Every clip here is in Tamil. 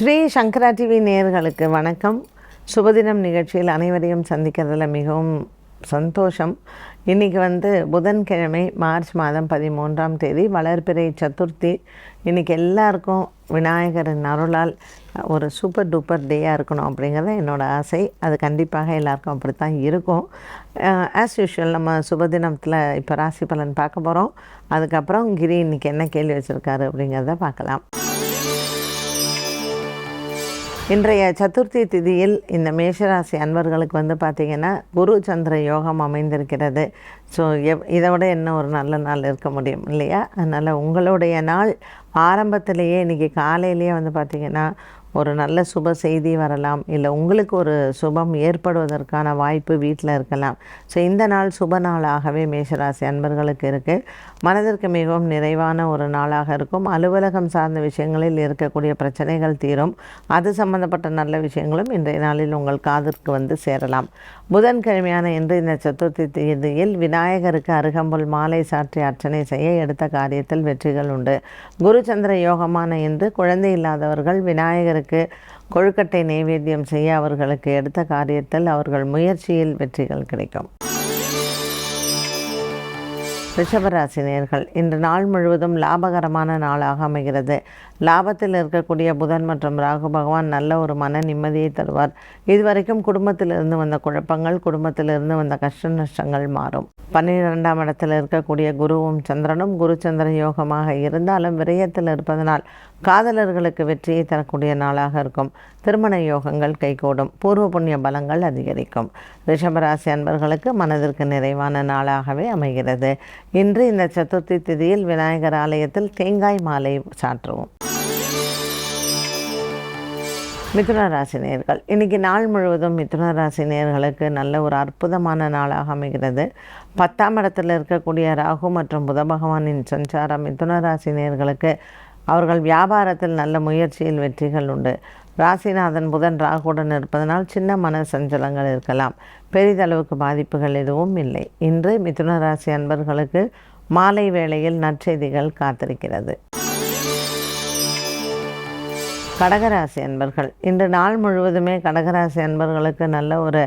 ஸ்ரீ சங்கரா டிவி நேயர்களுக்கு வணக்கம். சுபதினம் நிகழ்ச்சியில் அனைவரையும் சந்திக்கிறதுல மிகவும் சந்தோஷம். இன்றைக்கி வந்து புதன்கிழமை மார்ச் மாதம் பதிமூன்றாம் தேதி வளர்பிறை சதுர்த்தி. இன்றைக்கி எல்லாருக்கும் விநாயகரின் அருளால் ஒரு சூப்பர் டூப்பர் டேயாக இருக்கணும் அப்படிங்கிறது என்னோடய ஆசை. அது கண்டிப்பாக எல்லாருக்கும் அப்படி தான் இருக்கும் ஆஸ் யூஷுவல் நம்ம சுபதினத்தில் இப்போ ராசி பலன் பார்க்க போகிறோம் அதுக்கப்புறம் கிரி இன்றைக்கி என்ன கேள்வி வச்சுருக்காரு அப்படிங்கிறத பார்க்கலாம். இன்றைய சதுர்த்தி திதியில் இந்த மேஷராசி அன்பர்களுக்கு வந்து பார்த்திங்கன்னா குரு சந்திர யோகம் அமைந்திருக்கிறது. ஸோ எவ் இதை விட என்ன ஒரு நல்ல நாள் இருக்க முடியும் இல்லையா? அதனால் உங்களுடைய நாள் ஆரம்பத்திலேயே இன்றைக்கி காலையிலேயே வந்து பார்த்திங்கன்னா ஒரு நல்ல சுப செய்தி வரலாம் இல்லை உங்களுக்கு ஒரு சுபம் ஏற்படுவதற்கான வாய்ப்பு வீட்டில் இருக்கலாம். ஸோ இந்த நாள் சுப நாளாகவே மேஷராசி அன்பர்களுக்கு இருக்குது மனதிற்கு மிகவும் நிறைவான ஒரு நாளாக இருக்கும். அலுவலகம் சார்ந்த விஷயங்களில் இருக்கக்கூடிய பிரச்சனைகள் தீரும். அது சம்பந்தப்பட்ட நல்ல விஷயங்களும் இன்றைய நாளில் உங்கள் காதிற்கு வந்து சேரலாம். புதன்கிழமையான இன்று இந்த சதுர்த்தி தேதியில் விநாயகருக்கு அருகம்புல் மாலை சாற்றி அர்ச்சனை செய்ய எடுத்த காரியத்தில் வெற்றிகள் உண்டு. குருச்சந்திர யோகமான இன்று குழந்தை இல்லாதவர்கள் விநாயகருக்கு கொழுக்கட்டை நைவேத்தியம் செய்ய அவர்களுக்கு எடுத்த காரியத்தில் அவர்கள் முயற்சியில் வெற்றிகள் கிடைக்கும். ரிஷபராசினியர்கள் இன்று நாள் முழுவதும் லாபகரமான நாளாக அமைகிறது. லாபத்தில் இருக்கக்கூடிய புதன் மற்றும் ராகு பகவான் நல்ல ஒரு மன நிம்மதியை தருவார். இதுவரைக்கும் குடும்பத்திலிருந்து வந்த குழப்பங்கள் குடும்பத்திலிருந்து வந்த கஷ்ட நஷ்டங்கள் மாறும். பன்னிரெண்டாம் இடத்தில் இருக்கக்கூடிய குருவும் சந்திரனும் குரு சந்திர யோகமாக இருந்தாலும் விரயத்தில் இருப்பதனால் காதலர்களுக்கு வெற்றியை தரக்கூடிய நாளாக இருக்கும். திருமண யோகங்கள் கைகூடும். பூர்வ புண்ணிய பலங்கள் அதிகரிக்கும். ரிஷபராசி அன்பர்களுக்கு மனதிற்கு நிறைவான நாளாகவே அமைகிறது. இன்று இந்த சதுர்த்தி திதியில் விநாயகர் ஆலயத்தில் தேங்காய் மாலை சாற்றுவோம். மிதுன ராசி நேர்கள். இன்றைக்கி நாள் முழுவதும் மிதுன ராசி நேர்களுக்கு நல்ல ஒரு அற்புதமான நாளாக அமைகிறது. பத்தாம் இடத்தில் இருக்கக்கூடிய ராகு மற்றும் புத பகவானின் சஞ்சாரம் மிதுன ராசி நேர்களுக்கு அவர்கள் வியாபாரத்தில் நல்ல முயற்சியில் வெற்றிகள் உண்டு. ராசிநாதன் புதன் ராகுடன் இருப்பதனால் சின்ன மன சஞ்சலங்கள் இருக்கலாம். பெரிதளவுக்கு பாதிப்புகள் எதுவும் இல்லை. இன்று மிதுன ராசி அன்பர்களுக்கு மாலை வேளையில் நற்செய்திகள் காத்திருக்கிறது. கடகராசி அன்பர்கள் இன்று நாள் முழுவதுமே கடகராசி அன்பர்களுக்கு நல்ல ஒரு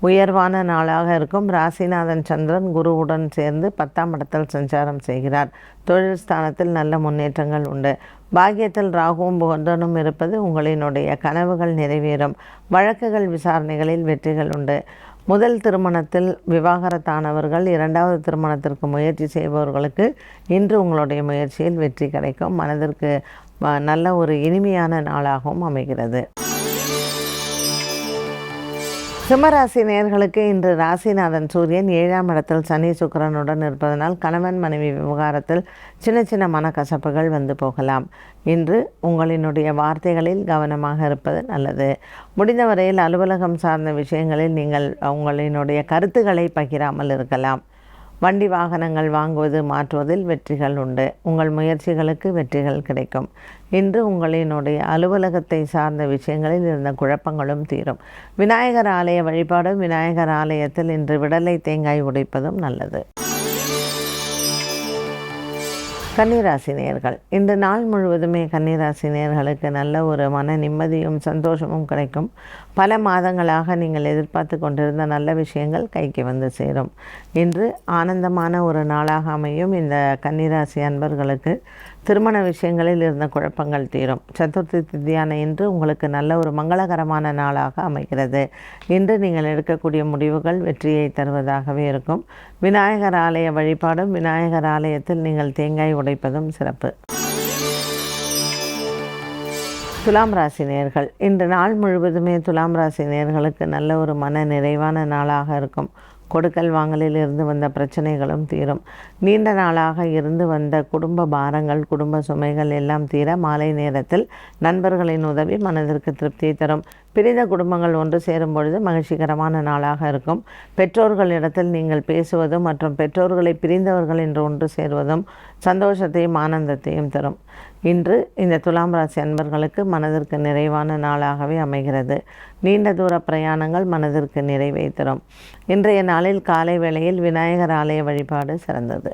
உயர்வான நாளாக இருக்கும். ராசிநாதன் சந்திரன் குருவுடன் சேர்ந்து பத்தாம் இடத்தில் சஞ்சாரம் செய்கிறார். தொழில் ஸ்தானத்தில் நல்ல முன்னேற்றங்கள் உண்டு. பாக்கியத்தில் ராகுவும் புகந்தனும் இருப்பது உங்களினுடைய கனவுகள் நிறைவேறும். வழக்குகள் விசாரணைகளில் வெற்றிகள் உண்டு. முதல் திருமணத்தில் விவாகரத்தானவர்கள் இரண்டாவது திருமணத்திற்கு முயற்சி செய்பவர்களுக்கு இன்று உங்களுடைய முயற்சியில் வெற்றி கிடைக்கும். மனதிற்கு வ- நல்ல ஒரு இனிமையான நாளாகவும் அமைகிறது. சிம்மராசி நேர்களுக்கு இன்று ராசிநாதன் சூரியன் ஏழாம் இடத்தில் சனி சுக்கரனுடன் இருப்பதனால் கணவன் மனைவி விவகாரத்தில் சின்ன சின்ன மனக்கசப்புகள் வந்து போகலாம். இன்று உங்களினுடைய வார்த்தைகளில் கவனமாக இருப்பது நல்லது. முடிந்தவரையில் அலுவலகம் சார்ந்த விஷயங்களில் நீங்கள் உங்களினுடைய கருத்துக்களை பகிராமல் இருக்கலாம். வண்டி வாகனங்கள் வாங்குவது மாற்றுவதில் வெற்றிகள் உண்டு. உங்கள் முயற்சிகளுக்கு வெற்றிகள் கிடைக்கும். இன்று உங்களினுடைய அலுவலகத்தை சார்ந்த விஷயங்களில் இருந்த குழப்பங்களும் தீரும். விநாயகர் ஆலய வழிபாடும் விநாயகர் ஆலயத்தில் இன்று விடலை தேங்காய் உடைப்பதும் நல்லது. கன்னிராசி நேர்கள் இந்த நாள் முழுவதுமே கன்னிராசி நேர்களுக்கு நல்ல ஒரு மன நிம்மதியும் சந்தோஷமும் கிடைக்கும். பல மாதங்களாக நீங்கள் எதிர்பார்த்து கொண்டிருந்த நல்ல விஷயங்கள் கைக்கு வந்து சேரும். இன்று ஆனந்தமான ஒரு நாளாக அமையும் இந்த கன்னிராசி அன்பர்களுக்கு. திருமண விஷயங்களில் இருந்த குழப்பங்கள் தீரும். சதுர்த்தி திதியான இன்று உங்களுக்கு நல்ல ஒரு மங்களகரமான நாளாக அமைகிறது. இன்று நீங்கள் எடுக்கக்கூடிய முடிவுகள் வெற்றியை தருவதாகவே இருக்கும். விநாயகர் ஆலய வழிபாடும் விநாயகர் ஆலயத்தில் நீங்கள் தேங்காய் உடைப்பதும் சிறப்பு. துலாம் ராசி நேர்கள். இன்று நாள் முழுவதுமே துலாம் ராசி நேர்களுக்கு நல்ல ஒரு மன நிறைவான நாளாக இருக்கும். கொடுக்கல் வாங்கலில் இருந்து வந்த பிரச்சனைகளும் தீரும். நீண்ட நாளாக இருந்து வந்த குடும்ப பாரங்கள் குடும்ப சுமைகள் எல்லாம் தீர மாலை நேரத்தில் நண்பர்களின் உதவி மனதிற்கு திருப்தியை தரும். பிரிந்த குடும்பங்கள் ஒன்று சேரும் பொழுது மகிழ்ச்சிகரமான நாளாக இருக்கும். பெற்றோர்களிடத்தில் நீங்கள் பேசுவதும் மற்றும் பெற்றோர்களை பிரிந்தவர்கள் என்று ஒன்று சேருவதும் சந்தோஷத்தையும் ஆனந்தத்தையும் தரும். இன்று இந்த துலாம் ராசி அன்பர்களுக்கு மனதிற்கு நிறைவான நாளாகவே அமைகிறது. நீண்ட தூர பிரயாணங்கள் மனதிற்கு நிறைவை தரும். இன்றைய நாளில் காலை வேளையில் விநாயகர் ஆலய வழிபாடு சிறந்தது.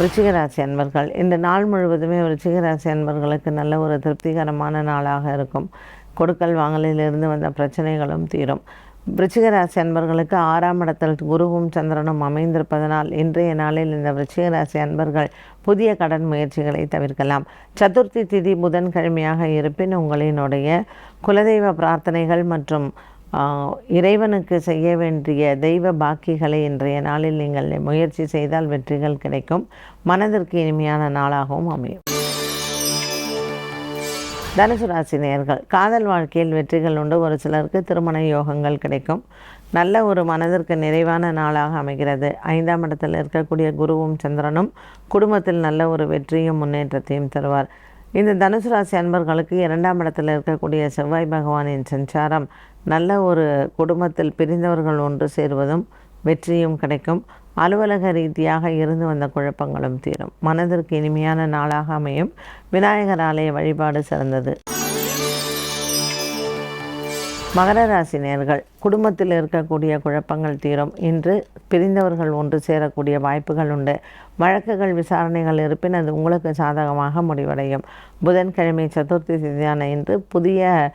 விருச்சிகராசி அன்பர்கள் இந்த நாள் முழுவதுமே விருச்சிகராசி அன்பர்களுக்கு நல்ல ஒரு திருப்திகரமான நாளாக இருக்கும். கொடுக்கல் வாங்கலிலிருந்து வந்த பிரச்சனைகளும் தீரும். விருச்சிகராசி அன்பர்களுக்கு ஆறாம் இடத்தில் குருவும் சந்திரனும் அமைந்திருப்பதனால் இன்றைய நாளில் இந்த விருச்சிகராசி அன்பர்கள் புதிய கடன் முயற்சிகளை தவிர்க்கலாம். சதுர்த்தி திதி புதன்கிழமையாக இருப்பின் உங்களினுடைய குலதெய்வ பிரார்த்தனைகள் மற்றும் இறைவனுக்கு செய்ய வேண்டிய தெய்வ பாக்கிகளை இன்றைய நாளில் நீங்கள் முயற்சி செய்தால் வெற்றிகள் கிடைக்கும். மனதிற்கு இனிமையான நாளாகவும் அமையும். தனுசு ராசி நேர்கள் காதல் வாழ்க்கையில் வெற்றிகள் உண்டு. ஒரு சிலருக்கு திருமண யோகங்கள் கிடைக்கும். நல்ல ஒரு மனதிற்கு நிறைவான நாளாக அமைகிறது. ஐந்தாம் இடத்தில் இருக்கக்கூடிய குருவும் சந்திரனும் குடும்பத்தில் நல்ல ஒரு வெற்றியும் முன்னேற்றத்தையும் தருவார். இந்த தனுசு ராசி அன்பர்களுக்கு இரண்டாம் இடத்தில் இருக்கக்கூடிய செவ்வாய் பகவானின் சஞ்சாரம் நல்ல ஒரு குடும்பத்தில் பிரிந்தவர்கள் ஒன்று சேருவதும் வெற்றியும் கிடைக்கும். அலுவலக ரீதியாக இருந்து வந்த குழப்பங்களும் தீரும். மனதிற்கு இனிமையான நாளாக அமையும். விநாயகர் ஆலய வழிபாடு சிறந்தது. மகர ராசி நேர்கள் குடும்பத்தில் இருக்கக்கூடிய குழப்பங்கள் தீரும். இன்று பிரிந்தவர்கள் ஒன்று சேரக்கூடிய வாய்ப்புகள் உண்டு. வழக்குகள் விசாரணைகள் இருப்பின் அது உங்களுக்கு சாதகமாக முடிவடையும். புதன்கிழமை சதுர்த்தி திதியான இன்று புதிய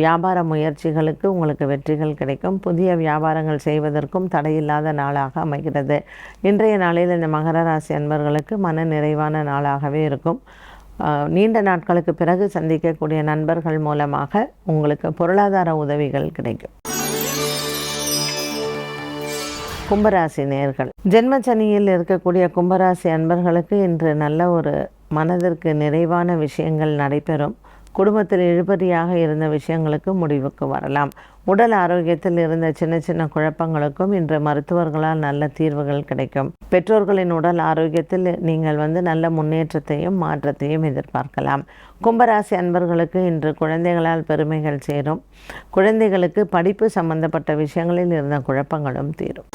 வியாபார முயற்சிகளுக்கு உங்களுக்கு வெற்றிகள் கிடைக்கும். புதிய வியாபாரங்கள் செய்வதற்கும் தடையில்லாத நாளாக அமைகிறது. இன்றைய நாளில் இந்த மகர ராசி அன்பர்களுக்கு மன நிறைவான நாளாகவே இருக்கும். நீண்ட நாட்களுக்கு பிறகு சந்திக்கக்கூடிய நண்பர்கள் மூலமாக உங்களுக்கு பொருளாதார உதவிகள் கிடைக்கும். கும்பராசி நேர்கள். ஜென்மச்சனியில் இருக்கக்கூடிய கும்பராசி அன்பர்களுக்கு இன்று நல்ல ஒரு மனதிற்கு நிறைவான விஷயங்கள் நடைபெறும். குடும்பத்தில் இழுபறியாக இருந்த விஷயங்களுக்கு முடிவுக்கு வரலாம். உடல் ஆரோக்கியத்தில் இருந்த சின்ன சின்ன குழப்பங்களுக்கும் இன்று மருத்துவர்களால் நல்ல தீர்வுகள் கிடைக்கும். பெற்றோர்களின் உடல் ஆரோக்கியத்தில் நீங்கள் வந்து நல்ல முன்னேற்றத்தையும் மாற்றத்தையும் எதிர்பார்க்கலாம். கும்பராசி அன்பர்களுக்கு இன்று குழந்தைகளால் பெருமைகள் சேரும். குழந்தைகளுக்கு படிப்பு சம்பந்தப்பட்ட விஷயங்களில் இருந்த குழப்பங்களும் தீரும்.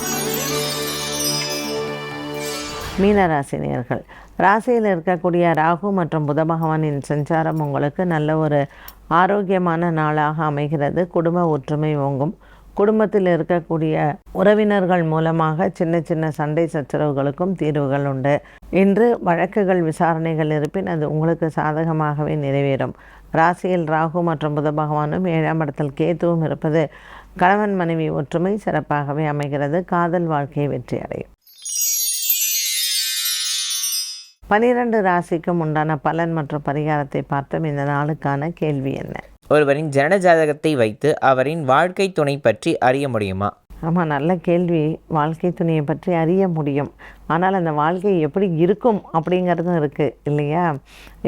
மீனராசினியர்கள். ராசியில் இருக்கக்கூடிய ராகு மற்றும் புத பகவானின் சஞ்சாரம் உங்களுக்கு நல்ல ஒரு ஆரோக்கியமான நாளாக அமைகிறது. குடும்ப ஒற்றுமை ஓங்கும். குடும்பத்தில் இருக்கக்கூடிய உறவினர்கள் மூலமாக சின்ன சின்ன சண்டை சச்சரவுகளுக்கும் தீர்வுகள் உண்டு. இன்று வழக்குகள் விசாரணைகள் இருப்பின் அது உங்களுக்கு சாதகமாகவே நிறைவேறும். ராசியில் ராகு மற்றும் புத பகவானும் ஏழாம் இடத்தில் கேத்துவும் இருப்பது கணவன் மனைவி ஒற்றுமை சிறப்பாகவே அமைகிறது. காதல் வாழ்க்கையை வெற்றி அடையும் பனிரெண்டு ராசிக்கும் உண்டான பலன் மற்றும் பரிகாரத்தை பார்த்தோம். இந்த நாளுக்கான கேள்வி என்ன? ஒருவரின் ஜனன ஜாதகத்தை வைத்து அவரின் வாழ்க்கை துணை பற்றி அறிய முடியுமா? ஆமாம் நல்ல கேள்வி. வாழ்க்கை துணையை பற்றி அறிய முடியும். ஆனால் அந்த வாழ்க்கை எப்படி இருக்கும் அப்படிங்கிறதும் இருக்குது இல்லையா?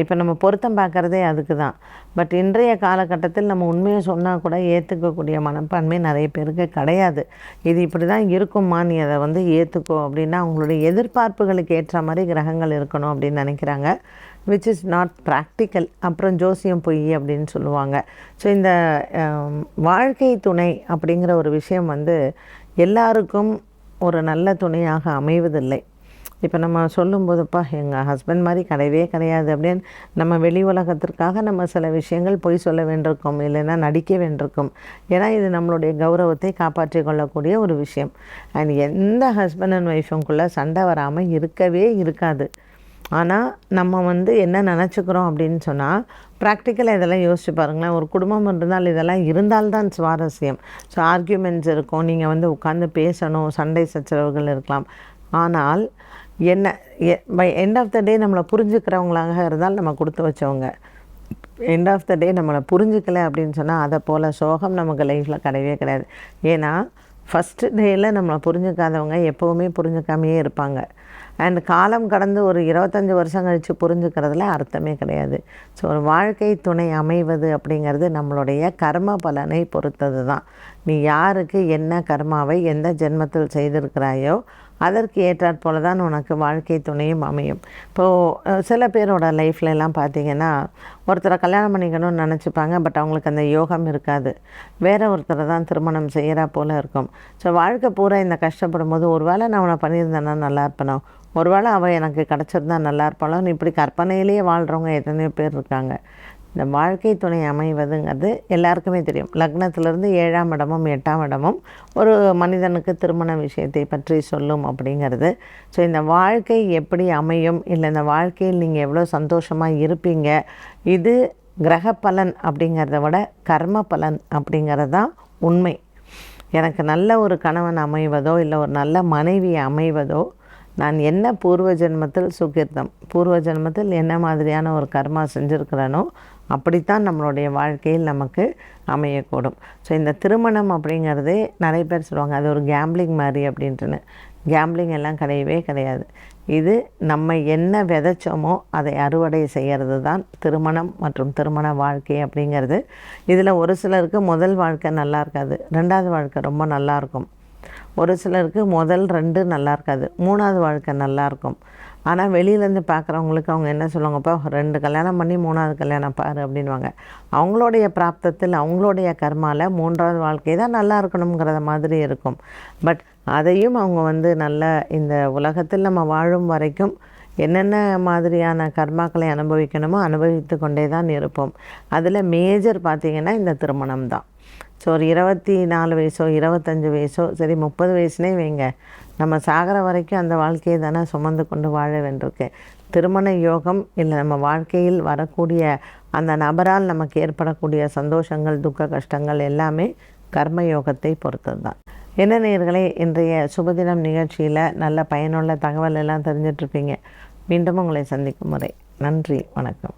இப்போ நம்ம பொருத்தம் பார்க்குறதே அதுக்கு தான். பட் இன்றைய காலகட்டத்தில் நம்ம உண்மையை சொன்னால் கூட ஏற்றுக்கக்கூடிய மனப்பான்மை நிறைய பேருக்கு கிடையாது. இது இப்படி தான் இருக்குமா? நீ அதை வந்து ஏற்றுக்கோ அப்படின்னா அவங்களுடைய எதிர்பார்ப்புகளுக்கு ஏற்ற மாதிரி கிரகங்கள் இருக்கணும் அப்படின்னு நினைக்கிறாங்க. விச் இஸ் நாட் ப்ராக்டிக்கல் அப்புறம் ஜோசியம் பொய் அப்படின்னு சொல்லுவாங்க. ஸோ இந்த வாழ்க்கை துணை அப்படிங்கிற ஒரு விஷயம் வந்து எல்லாருக்கும் ஒரு நல்ல துணையாக அமைவதில்லை. இப்போ நம்ம சொல்லும்போதுப்பா எங்கள் ஹஸ்பண்ட் மாதிரி கிடையவே கிடையாது அப்படின்னு நம்ம வெளி உலகத்திற்காக நம்ம சில விஷயங்கள் பொய் சொல்ல வேண்டியிருக்கோம் இல்லைன்னா நடிக்க வேண்டியிருக்கும். ஏன்னா இது நம்மளுடைய கௌரவத்தை காப்பாற்றி கொள்ளக்கூடிய ஒரு விஷயம். அண்ட் எந்த ஹஸ்பண்ட் அண்ட் ஒய்ஃபுக்குள்ளே சண்டை வராமல் இருக்கவே இருக்காது. ஆனால் நம்ம வந்து என்ன நினச்சிக்கிறோம் அப்படின்னு சொன்னால் ப்ராக்டிக்கலாக இதெல்லாம் யோசிச்சு பாருங்களேன். ஒரு குடும்பம் இருந்தால் இதெல்லாம் இருந்தால்தான் சுவாரஸ்யம். ஸோ ஆர்கியூமெண்ட்ஸ் இருக்கும். நீங்கள் வந்து உட்காந்து பேசணும். சண்டை சச்சரவுகள் இருக்கலாம். ஆனால் என்ன by end of the day நம்மளை புரிஞ்சுக்கிறவங்களாக இருந்தால் நம்ம கொடுத்து வச்சவங்க. எண்ட் ஆஃப் த டே நம்மளை புரிஞ்சுக்கலை அப்படின்னு சொன்னால் அதை போல் சோகம் நமக்கு லைஃப்பில் கிடையவே கிடையாது. ஏன்னா ஃபஸ்ட்டு டேயில் நம்மளை புரிஞ்சுக்காதவங்க எப்போவுமே புரிஞ்சுக்காமையே இருப்பாங்க. அண்ட் காலம் கடந்து ஒரு இருபத்தஞ்சி வருஷம் கழித்து புரிஞ்சுக்கிறதுல அர்த்தமே கிடையாது. ஸோ ஒரு வாழ்க்கை துணை அமைவது அப்படிங்கிறது நம்மளுடைய கர்ம பலனை பொறுத்தது தான் நீ யாருக்கு என்ன கர்மாவை எந்த ஜென்மத்தில் செய்திருக்கிறாயோ அதற்கு ஏற்றாற் போல தான் உனக்கு வாழ்க்கை துணையும் அமையும். இப்போது சில பேரோட லைஃப்லலாம் பார்த்திங்கன்னா ஒருத்தரை கல்யாணம் பண்ணிக்கணும்னு நினச்சிப்பாங்க பட் அவங்களுக்கு அந்த யோகம் இருக்காது. வேறு ஒருத்தரை தான் திருமணம் செய்கிறா போல் இருக்கும். ஸோ வாழ்க்கை பூரா இந்த கஷ்டப்படும் போது ஒரு வேளை நான் அவனை பண்ணியிருந்தேன்னா நல்லா இருப்பேனோ? ஒரு வேளை அவள் எனக்கு கிடச்சிருந்தா நல்லா இருப்பாளோன்னு இப்படி கற்பனையிலேயே வாழ்கிறவங்க எத்தனையோ பேர் இருக்காங்க. இந்த வாழ்க்கை துணை அமைவதுங்கிறது எல்லாருக்குமே தெரியும். லக்னத்திலிருந்து ஏழாம் இடமும் எட்டாம் இடமும் ஒரு மனிதனுக்கு திருமண விஷயத்தை பற்றி சொல்லும் அப்படிங்கிறது. ஸோ இந்த வாழ்க்கை எப்படி அமையும்? இல்லை இந்த வாழ்க்கையில் நீங்கள் எவ்வளோ சந்தோஷமாக இருப்பீங்க? இது கிரக பலன் அப்படிங்கிறத விட கர்ம பலன் அப்படிங்கிறது தான் உண்மை. எனக்கு நல்ல ஒரு கணவன் அமைவதோ இல்லை ஒரு நல்ல மனைவி அமைவதோ நான் என்ன பூர்வ ஜென்மத்தில் சுகிர்தம் பூர்வ ஜென்மத்தில் என்ன மாதிரியான ஒரு கர்மா செஞ்சுருக்கிறேனோ அப்படித்தான் நம்மளுடைய வாழ்க்கையில் நமக்கு அமையக்கூடும். ஸோ இந்த திருமணம் அப்படிங்கிறதே நிறைய பேர் சொல்லுவாங்க அது ஒரு கேம்பிளிங் மாதிரி அப்படின்ட்டுன்னு. கேம்பிளிங் எல்லாம் கிடையவே கிடையாது. இது நம்ம என்ன விதைச்சோமோ அதை அறுவடை செய்கிறது தான் திருமணம் மற்றும் திருமண வாழ்க்கை அப்படிங்கிறது. இதில் ஒரு சிலருக்கு முதல் வாழ்க்கை நல்லா இருக்காது ரெண்டாவது வாழ்க்கை ரொம்ப நல்லாயிருக்கும் ஒரு சிலருக்கு முதல் ரெண்டு நல்லா இருக்காது மூணாவது வாழ்க்கை நல்லாயிருக்கும் ஆனால் வெளியிலேருந்து பார்க்குறவங்களுக்கு அவங்க என்ன சொல்லுவாங்கப்பா ரெண்டு கல்யாணம் பண்ணி மூணாவது கல்யாணம் பாரு அப்படின்வாங்க அவங்களுடைய பிராப்தத்தில் அவங்களுடைய கர்மாவில் மூன்றாவது வாழ்க்கை தான் நல்லா இருக்கணுங்கிறத மாதிரி இருக்கும். பட் அதையும் அவங்க வந்து நல்ல இந்த உலகத்தில் நம்ம வாழும் வரைக்கும் என்னென்ன மாதிரியான கர்மாக்களை அனுபவிக்கணுமோ அனுபவித்து கொண்டே தான் இருப்போம். அதில் மேஜர் பார்த்திங்கன்னா இந்த திருமணம் தான் ஸோ ஒரு இருபத்தி நாலு வயசோ இருபத்தஞ்சி வயசோ சரி முப்பது வயசுனே வைங்க. நம்ம சாகிற வரைக்கும் அந்த வாழ்க்கையை தானே சுமந்து கொண்டு வாழ வேண்டியிருக்கு. திருமண யோகம் இல்லை நம்ம வாழ்க்கையில் வரக்கூடிய அந்த நபரால் நமக்கு ஏற்படக்கூடிய சந்தோஷங்கள் துக்க கஷ்டங்கள் எல்லாமே கர்ம யோகத்தை பொறுத்தது தான் என்ன நேயர்களே இன்றைய சுபதினம் நிகழ்ச்சியில் நல்ல பயனுள்ள தகவல் எல்லாம் தெரிஞ்சிட்ருப்பீங்க மீண்டும் உங்களை சந்திக்கும் முறை. நன்றி வணக்கம்.